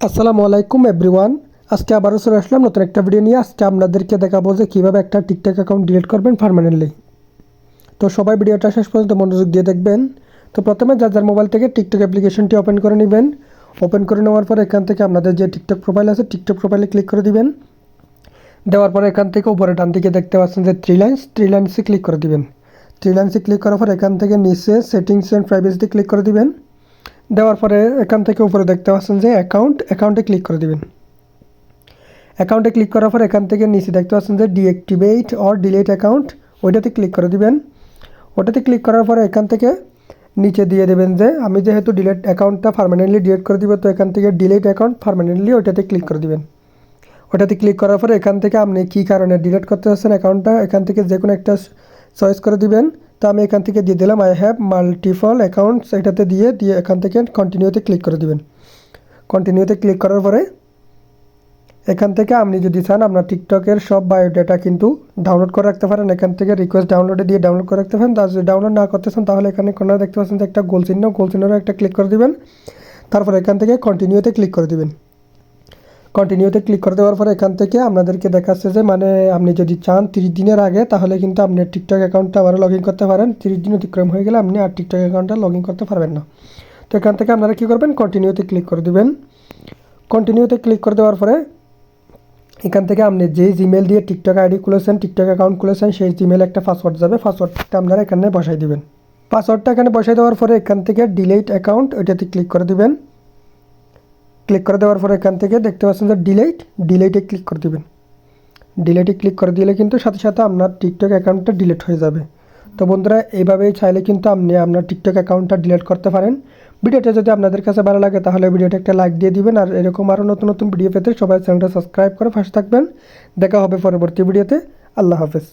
আসসালামু আলাইকুম এভরিওয়ান আজকে আবারও চলে আসলাম নতুন একটা ভিডিও নিয়ে। আজকে আপনাদেরকে দেখাবো যে কীভাবে একটা টিকটক অ্যাকাউন্ট ডিলিট করবেন পারমানেন্টলি তো সবাই ভিডিওটা শেষ পর্যন্ত মনোযোগ দিয়ে দেখবেন। তো প্রথমে যার যার মোবাইল থেকে টিকটক অ্যাপ্লিকেশনটি ওপেন করে নেবেন। ওপেন করে নেওয়ার পর এখান থেকে আপনাদের যে টিকটক প্রোফাইল আছে টিকটক প্রোফাইলে ক্লিক করে দিবেন। দেওয়ার পর এখান থেকে উপরে ডান দিকে দেখতে পাচ্ছেন যে থ্রি লাইন্স থ্রি লাইন্সে ক্লিক করে দিবেন। থ্রি লাইন্সে ক্লিক করার পর এখান থেকে নিচে সেটিংস অ্যান্ড প্রাইভেসিতে ক্লিক করে দিবেন। দেওয়ার পরে এখান থেকে উপরে দেখতে পাচ্ছেন যে অ্যাকাউন্ট অ্যাকাউন্টে ক্লিক করে দিবেন। অ্যাকাউন্টে ক্লিক করার পর এখান থেকে নিচে দেখতে পাচ্ছেন যে ডিঅ্যাক্টিভেট অর ডিলেট অ্যাকাউন্ট ওইটাতে ক্লিক করে দিবেন। ওটাতে ক্লিক করার পরে এখান থেকে নিচে দিয়ে দেবেন যে আমি যেহেতু ডিলেট অ্যাকাউন্টটা পারমানেন্টলি ডিলেট করে দিব, তো এখান থেকে ডিলেট অ্যাকাউন্ট পারমানেন্টলি ওইটাতে ক্লিক করে দিবেন। ওটাতে ক্লিক করার পরে এখান থেকে আপনি কী কারণে ডিলেট করতে চাচ্ছেন অ্যাকাউন্টটা এখান থেকে যে কোনো একটা চয়েস করে দিবেন। তো আমি এখান থেকে দিয়ে দিলাম। আই হ্যাভ মাল্টিপল অ্যাকাউন্টস এটাতে দিয়ে দিয়ে এখান থেকে কন্টিনিউতে ক্লিক করে দিবেন। কন্টিনিউতে ক্লিক করার পরে এখান থেকে আপনি যদি চান, আপনার টিকটকের সব বায়োডাটা কিন্তু ডাউনলোড করে রাখতে পারেন। এখান থেকে রিকোয়েস্ট ডাউনলোডে দিয়ে ডাউনলোড করে রাখতে পারেন। তার যদি ডাউনলোড না করতে চান, তাহলে এখানে কোনো দেখতে পাচ্ছেন একটা গোল চিহ্ন গোল একটা ক্লিক করে দিবেন। তারপর এখান থেকে কন্টিনিউতে ক্লিক করে দিবেন। কন্টিনিউতে ক্লিক করে দেওয়ার পরে এখান থেকে আপনাদেরকে দেখাচ্ছে যে মানে আপনি যদি চান তিরিশ দিনের আগে, তাহলে কিন্তু আপনি টিকটক অ্যাকাউন্টটা আবার লগ ইন করতে পারেন। তিরিশ দিন অতিক্রম হয়ে গেলে আপনি আর টিকটক অ্যাকাউন্টটা লগ ইন করতে পারবেন না। তো এখান থেকে আপনারা কী করবেন? কন্টিনিউতে ক্লিক করে দেবেন। কন্টিনিউতে ক্লিক করে দেওয়ার পরে এখান থেকে আপনি যে জিমেল দিয়ে টিকটক আইডি খুলেছেন টিকটক অ্যাকাউন্ট খুলেছেন, সেই জিমেলে একটা পাসওয়ার্ড যাবে। পাসওয়ার্ডটা আপনারা এখানে বসাই দিবেন। পাসওয়ার্ডটা এখানে বসাই দেওয়ার পরে এখান থেকে ডিলেট অ্যাকাউন্ট ওইটাতে ক্লিক করে দিবেন। ক্লিক করে দেওয়ার পরে এখান থেকে দেখতে পাচ্ছেন যে ডিলেট ডিলেটে ক্লিক করে দেবেন। ডিলেটে ক্লিক করে দিলে কিন্তু সাথে সাথে আপনার টিকটক অ্যাকাউন্টটা ডিলেট হয়ে যাবে। তো বন্ধুরা এইভাবেই চাইলে কিন্তু আপনি আপনার টিকটক অ্যাকাউন্টটা ডিলিট করতে পারেন। ভিডিওটা যদি আপনাদের কাছে ভালো লাগে, তাহলে ভিডিওটা একটা লাইক দিয়ে দিবেন। আর এরকম আরও নতুন নতুন ভিডিও পেতে সবাই চ্যানেলটা সাবস্ক্রাইব করে পাশে থাকবেন। দেখা হবে পরবর্তী ভিডিওতে আল্লাহ হাফেজ।